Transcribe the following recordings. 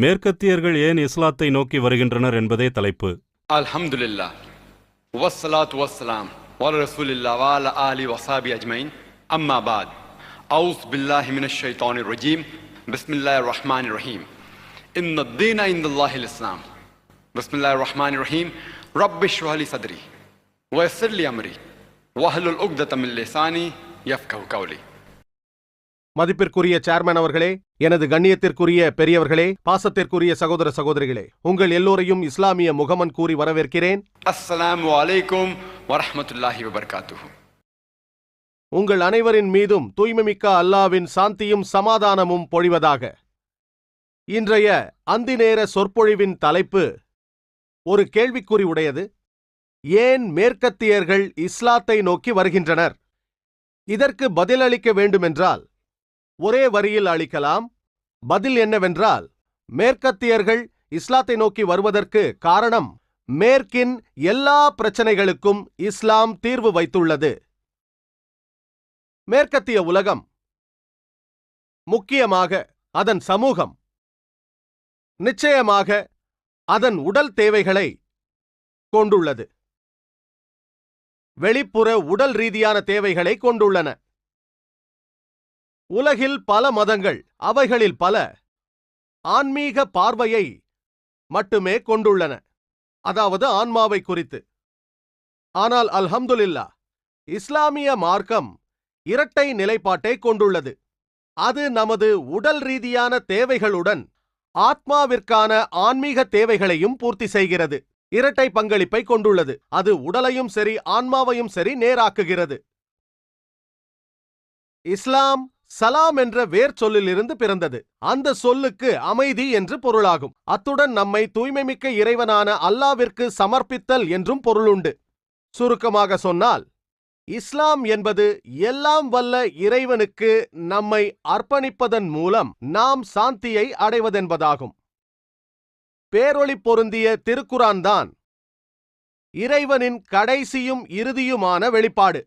மேற்கத்தியர்கள் ஏன் இஸ்லாத்தை நோக்கி வருகின்றனர் என்பதே தலைப்பு. அல்ஹம்துலில்லா. வஸ்ஸலாத் வஸ்ஸலாம். வால ரசூலில்லா ஆலி வசாபி அஜ்மைன். அம்மா பாத். அவுஸ் ரஜீம். பிஸ்மில்லாஹ் ரஹ்மான் ரஹீம். இன்ன தீனா இந்தல்லாஹில் இஸ்லாம். பிஸ்மில்லாஹ் ரஹ்மான் ரஹீம். ரப்பிஷ் வஹலி சத்ரி. வயசிர்லி அம்ரி. வஹலுல் உக்தத்தமில் லிசானி யஃப்கஹு கௌலி. மதிப்பிற்குரிய சேர்மேன் அவர்களே எனது கண்ணியத்திற்குரிய பெரியவர்களே பாசத்திற்குரிய சகோதர சகோதரிகளே உங்கள் எல்லோரையும் இஸ்லாமிய முகமன் கூறி வரவேற்கிறேன். உங்கள் அனைவரின் மீதும் தூய்மைமிக்க அல்லாவின் சாந்தியும் சமாதானமும் பொழிவதாக. இன்றைய அந்தி நேர சொற்பொழிவின் தலைப்பு ஒரு கேள்விக்குறி உடையது. ஏன் மேற்கத்தியர்கள் இஸ்லாத்தை நோக்கி வருகின்றனர்? இதற்கு பதிலளிக்க வேண்டுமென்றால் ஒரே வரியில் அளிக்கலாம். பதில் என்னவென்றால் மேற்கத்தியர்கள் இஸ்லாத்தை நோக்கி வருவதற்கு காரணம் மேற்கின் எல்லா பிரச்சனைகளுக்கும் இஸ்லாம் தீர்வு வைத்துள்ளது. மேற்கத்திய உலகம் முக்கியமாக அதன் சமூகம் நிச்சயமாக அதன் உடல் தேவைகளை கொண்டுள்ளது. வெளிப்புற உடல் ரீதியான தேவைகளை கொண்டுள்ளன. உலகில் பல மதங்கள் அவைகளில் பல ஆன்மீக பார்வையை மட்டுமே கொண்டுள்ளன. அதாவது ஆன்மாவை குறித்து. ஆனால் அல்ஹம்துலில்லா இஸ்லாமிய மார்க்கம் இரட்டை நிலைப்பாட்டை கொண்டுள்ளது. அது நமது உடல் ரீதியான தேவைகளுடன் ஆத்மாவிற்கான ஆன்மீக தேவைகளையும் பூர்த்தி செய்கிறது. இரட்டை பங்களிப்பை கொண்டுள்ளது. அது உடலையும் சரி ஆன்மாவையும் சரி நேராக்குகிறது. இஸ்லாம் சலாம் என்ற வேர் சொல்லிலிருந்து பிறந்தது. அந்த சொல்லுக்கு அமைதி என்று பொருளாகும். அத்துடன் நம்மை தூய்மைமிக்க இறைவனான அல்லாவிற்கு சமர்ப்பித்தல் என்றும் பொருளுண்டு. சுருக்கமாக சொன்னால் இஸ்லாம் என்பது எல்லாம் வல்ல இறைவனுக்கு நம்மை அர்ப்பணிப்பதன் மூலம் நாம் சாந்தியை அடைவதென்பதாகும். பேரொளி பொருந்திய திருக்குரான் தான் இறைவனின் கடைசியும் இறுதியுமான வெளிப்பாடு.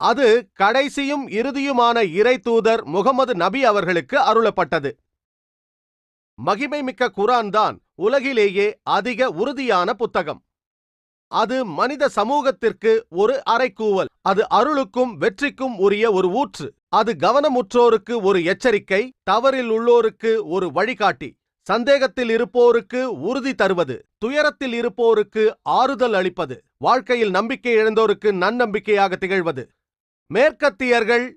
அது கடைசியும் இறுதியுமான இறை தூதர் முகமது நபி அவர்களுக்கு அருளப்பட்டது. மகிமை மிக்க குரான் தான் உலகிலேயே அதிக உறுதியான புத்தகம். அது மனித சமூகத்திற்கு ஒரு அறைக்கூவல் அது அருளுக்கும் வெற்றிக்கும் உரிய ஒரு ஊற்று. அது கவனமுற்றோருக்கு ஒரு எச்சரிக்கை தவறில் உள்ளோருக்கு ஒரு வழிகாட்டி. சந்தேகத்தில் இருப்போருக்கு உறுதி தருவது. துயரத்தில் இருப்போருக்கு ஆறுதல் அளிப்பது. வாழ்க்கையில் நம்பிக்கை இழந்தோருக்கு நன்னம்பிக்கையாக திகழ்வது. மேற்கத்தியர்கள்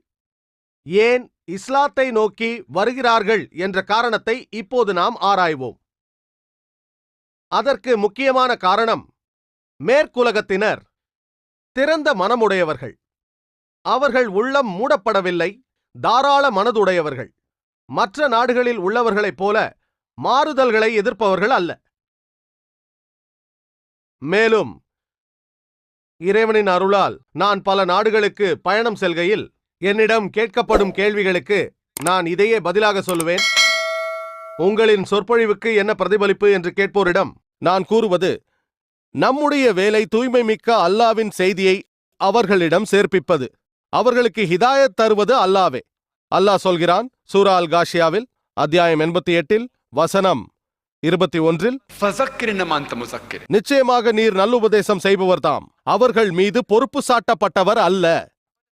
ஏன் இஸ்லாத்தை நோக்கி வருகிறார்கள் என்ற காரணத்தை இப்போது நாம் ஆராய்வோம். அதற்கு முக்கியமான காரணம் மேற்குலகத்தினர் திறந்த மனமுடையவர்கள். அவர்கள் உள்ளம் மூடப்படவில்லை தாராள மனதுடையவர்கள். மற்ற நாடுகளில் உள்ளவர்களைப் போல மாறுதல்களை எதிர்ப்பவர்கள் அல்ல. மேலும் இறைவனின் அருளால் நான் பல நாடுகளுக்கு பயணம் செல்கையில் என்னிடம் கேட்கப்படும் கேள்விகளுக்கு நான் இதையே பதிலாக சொல்லுவேன். உங்களின் சொற்பொழிவுக்கு என்ன பிரதிபலிப்பு என்று கேட்போரிடம் நான் கூறுவது நம்முடைய வேலை தூய்மை மிக்க அல்லாவின் செய்தியை அவர்களிடம் சேர்ப்பிப்பது. அவர்களுக்கு ஹிதாயத் தருவது அல்லாவே. அல்லாஹ் சொல்கிறான் சூரா அல் காஷியாவில் அத்தியாயம் எண்பத்தி எட்டில் வசனம் இருபத்தி ஒன்றில் நிச்சயமாக நீர் நல்லுபதேசம் செய்பவர் தாம் அவர்கள் மீது பொறுப்பு சாட்டப்பட்டவர் அல்ல.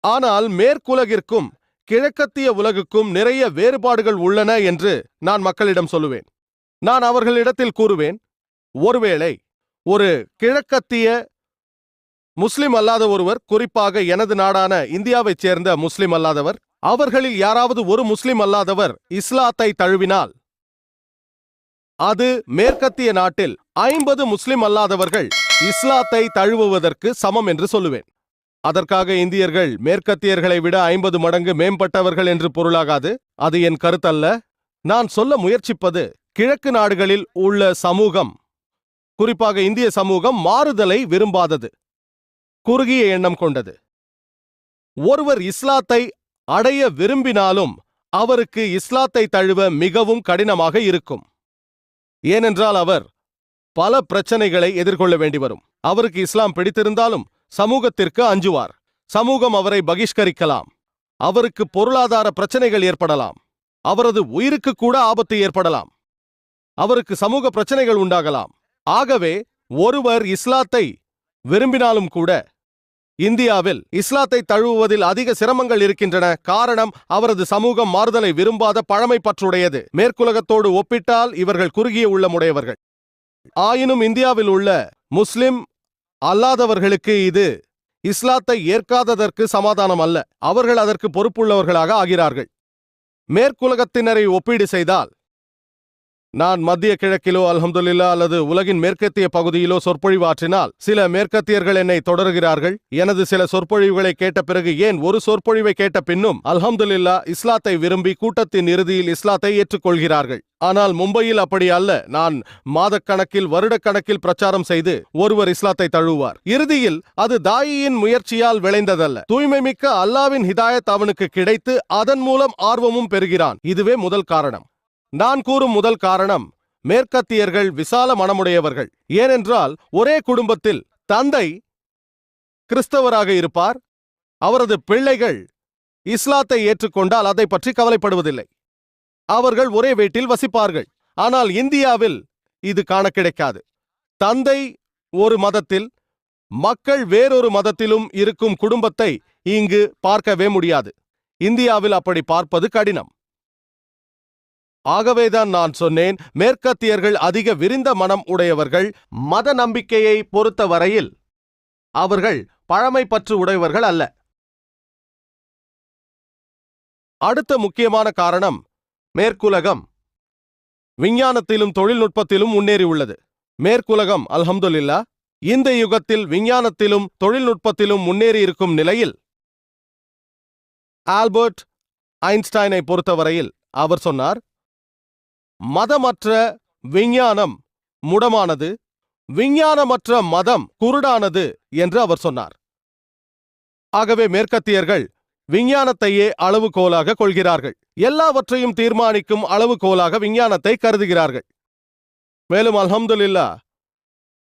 ஆனால் மேற்குலகிற்கும் கிழக்கத்திய உலகுக்கும் நிறைய வேறுபாடுகள் உள்ளன என்று நான் மக்களிடம் சொல்லுவேன். நான் அவர்களிடத்தில் கூறுவேன் ஒருவேளை ஒரு கிழக்கத்திய முஸ்லிம் அல்லாத ஒருவர் குறிப்பாக எனது நாடான இந்தியாவைச் சேர்ந்த முஸ்லிம் அல்லாதவர் அவர்களில் யாராவது ஒரு முஸ்லிம் அல்லாதவர் இஸ்லாத்தை தழுவினால் அது மேற்கத்திய நாட்டில் ஐம்பது முஸ்லிம் அல்லாதவர்கள் இஸ்லாத்தை தழுவுவதற்கு சமம் என்று சொல்லுவேன். அதற்காக இந்தியர்கள் மேற்கத்தியர்களை விட ஐம்பது மடங்கு மேம்பட்டவர்கள் என்று பொருளாகாது. அது என் கருத்தல்ல. நான் சொல்ல முயற்சிப்பது கிழக்கு நாடுகளில் உள்ள சமூகம் குறிப்பாக இந்திய சமூகம் மாறுதலை விரும்பாதது. குறுகிய எண்ணம் கொண்டது. ஒருவர் இஸ்லாத்தை அடைய விரும்பினாலும் அவருக்கு இஸ்லாத்தை தழுவ மிகவும் கடினமாக இருக்கும். ஏனென்றால் அவர் பல பிரச்சனைகளை எதிர்கொள்ள வேண்டி வரும் அவருக்கு இஸ்லாம் பிடித்திருந்தாலும் சமூகத்திற்கு அஞ்சுவார். சமூகம் அவரை பகிஷ்கரிக்கலாம். அவருக்கு பொருளாதார பிரச்சனைகள் ஏற்படலாம். அவரது உயிருக்கு கூட ஆபத்து ஏற்படலாம். அவருக்கு சமூக பிரச்சனைகள் உண்டாகலாம். ஆகவே ஒருவர் இஸ்லாத்தை விரும்பினாலும் கூட இந்தியாவில் இஸ்லாத்தை தழுவுவதில் அதிக சிரமங்கள் இருக்கின்றன. காரணம் அவரது சமூகம் மாறுதலை விரும்பாத பழமை பற்றுடையது மேற்குலகத்தோடு ஒப்பிட்டால் இவர்கள் குறுகிய உள்ளமுடையவர்கள். ஆயினும் இந்தியாவில் உள்ள முஸ்லிம் அல்லாதவர்களுக்கு இது இஸ்லாத்தை ஏற்காததற்கு சமாதானம் அல்ல அவர்கள் அதற்கு பொறுப்புள்ளவர்களாக ஆகிறார்கள். மேற்குலகத்தினரை ஒப்பீடு செய்தால் நான் மத்திய கிழக்கிலோ அல்ஹம்துல்லா அல்லது உலகின் மேற்கத்திய பகுதியிலோ சொற்பொழிவாற்றினால் சில மேற்கத்தியர்கள் என்னை தொடர்கிறார்கள். எனது சில சொற்பொழிவுகளை கேட்ட பிறகு ஏன் ஒரு சொற்பொழிவை கேட்ட பின்னும் அல்ஹம்துல்லா இஸ்லாத்தை விரும்பி கூட்டத்தின் இறுதியில் இஸ்லாத்தை ஏற்றுக்கொள்கிறார்கள். ஆனால் மும்பையில் அப்படி அல்ல. நான் மாதக்கணக்கில் வருடக்கணக்கில் பிரச்சாரம் செய்து ஒருவர் இஸ்லாத்தை தழுவார் இறுதியில் அது தாயியின் முயற்சியால் விளைந்ததல்ல. தூய்மை மிக்க அல்லாவின் ஹிதாயத் அவனுக்கு கிடைத்து அதன் மூலம் ஆர்வமும் பெறுகிறான். இதுவே முதல் காரணம். நான் கூறும் முதல் காரணம் மேற்கத்தியர்கள் விசால மனமுடையவர்கள். ஏனென்றால் ஒரே குடும்பத்தில் தந்தை கிறிஸ்தவராக இருப்பார் அவரது பிள்ளைகள் இஸ்லாத்தை ஏற்றுக்கொண்டால் அதை பற்றி கவலைப்படுவதில்லை. அவர்கள் ஒரே வீட்டில் வசிப்பார்கள். ஆனால் இந்தியாவில் இது காண கிடைக்காது. தந்தை ஒரு மதத்தில் மக்கள் வேறொரு மதத்திலும் இருக்கும் குடும்பத்தை இங்கு பார்க்கவே முடியாது. இந்தியாவில் அப்படி பார்ப்பது கடினம். ஆகவேதான் நான் சொன்னேன் மேற்கத்தியர்கள் அதிக விரிந்த மனம் உடையவர்கள் மத நம்பிக்கையை பொறுத்த வரையில் அவர்கள் பழமை பற்று உடையவர்கள் அல்ல. அடுத்த முக்கியமான காரணம் மேற்குலகம். விஞ்ஞானத்திலும் தொழில்நுட்பத்திலும் முன்னேறியுள்ளது. மேற்குலகம் அல்ஹம்துல்லா இந்த யுகத்தில் விஞ்ஞானத்திலும் தொழில்நுட்பத்திலும் முன்னேறி இருக்கும் நிலையில் ஆல்பர்ட் ஐன்ஸ்டைனை பொறுத்தவரையில் அவர் சொன்னார் மதமற்ற விஞ்ஞானம் முடமானது விஞ்ஞானமற்ற மதம் குருடானது என்று அவர் சொன்னார். ஆகவே மேற்கத்தியர்கள் விஞ்ஞானத்தையே அளவுகோலாக கொள்கிறார்கள். எல்லாவற்றையும் தீர்மானிக்கும் அளவுகோலாக விஞ்ஞானத்தை கருதுகிறார்கள். மேலும் அல்ஹம்துலில்லா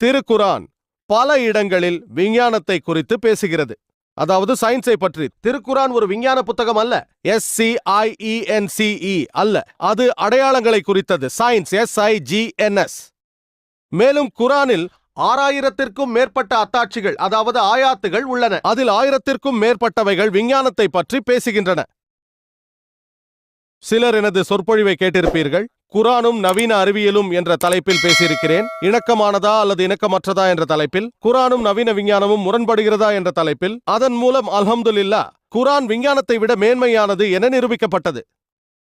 திருக்குரான் பல இடங்களில் விஞ்ஞானத்தை குறித்து பேசுகிறது. அதாவது சயின்ஸை பற்றி. திருக்குரான் ஒரு விஞ்ஞான புத்தகம் அல்ல. எஸ் சி ஐ என் அல்ல. அது அடையாளங்களை குறித்தது. Science S I G N S மேலும் குரானில் ஆறாயிரத்திற்கும் மேற்பட்ட அத்தாட்சிகள் அதாவது ஆயாத்துகள் உள்ளன. அதில் ஆயிரத்திற்கும் மேற்பட்டவைகள் விஞ்ஞானத்தை பற்றி பேசுகின்றன. சிலர் எனது சொற்பொழிவை கேட்டிருப்பீர்கள். குரானும் நவீன அறிவியலும் என்ற தலைப்பில் பேசியிருக்கிறேன். இணக்கமானதா அல்லது இணக்கமற்றதா என்ற தலைப்பில் குரானும் நவீன விஞ்ஞானமும் முரண்படுகிறதா என்ற தலைப்பில் அதன் மூலம் அல்ஹம்துலில்லா குரான் விஞ்ஞானத்தை விட மேன்மையானது என நிரூபிக்கப்பட்டது.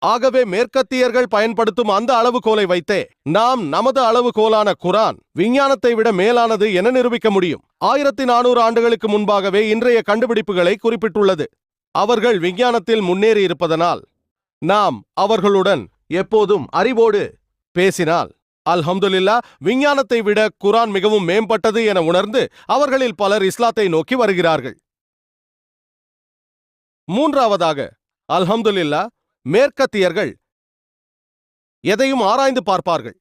ஆகவே மேற்கத்தியர்கள் பயன்படுத்தும் அந்த அளவுகோலை வைத்தே நாம் நமது அளவுகோலான குரான் விஞ்ஞானத்தை விட மேலானது என நிரூபிக்க முடியும். ஆயிரத்தி நானூறு ஆண்டுகளுக்கு முன்பாகவே இன்றைய கண்டுபிடிப்புகளை குறிப்பிட்டுள்ளது. அவர்கள் விஞ்ஞானத்தில் முன்னேறி இருப்பதனால் நாம் அவர்களுடன் எப்போதும் அறிவோடு பேசினால். அல்ஹம்துல்லா விஞ்ஞானத்தை விட குரான் மிகவும் மேம்பட்டது என உணர்ந்து அவர்களில் பலர் இஸ்லாத்தை நோக்கி வருகிறார்கள். மூன்றாவதாக அல்ஹம்துல்லா மேற்கத்தியர்கள் எதையும் ஆராய்ந்து பார்ப்பார்கள்.